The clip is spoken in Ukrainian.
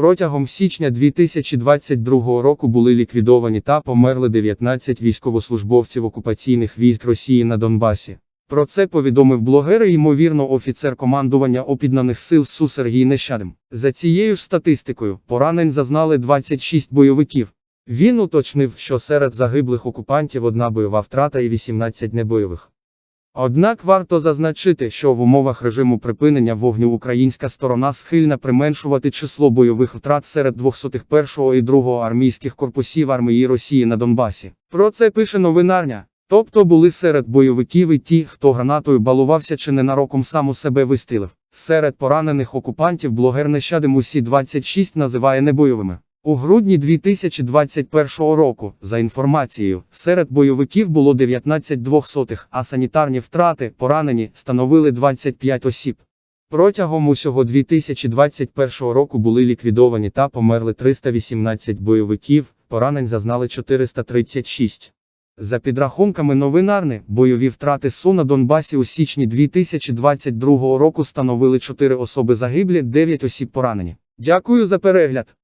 Протягом січня 2022 року були ліквідовані та померли 19 військовослужбовців окупаційних військ Росії на Донбасі. Про це повідомив блогер і, ймовірно, офіцер командування опіднаних сил СУ Сергій Нещадим. За цією ж статистикою, поранень зазнали 26 бойовиків. Він уточнив, що серед загиблих окупантів одна бойова втрата і 18 небойових. Однак варто зазначити, що в умовах режиму припинення вогню українська сторона схильна применшувати число бойових втрат серед 201 і 2 армійських корпусів армії Росії на Донбасі. Про це пише новинарня. Тобто були серед бойовиків і ті, хто гранатою балувався чи ненароком сам у себе вистрілив. Серед поранених окупантів блогер Нещадим усі 26 називає небойовими. У грудні 2021 року, за інформацією, серед бойовиків було 19 двохсотих, а санітарні втрати, поранені, становили 25 осіб. Протягом усього 2021 року були ліквідовані та померли 318 бойовиків, поранень зазнали 436. За підрахунками новинарни, бойові втрати СУ на Донбасі у січні 2022 року становили 4 особи загиблі, 9 осіб поранені. Дякую за перегляд.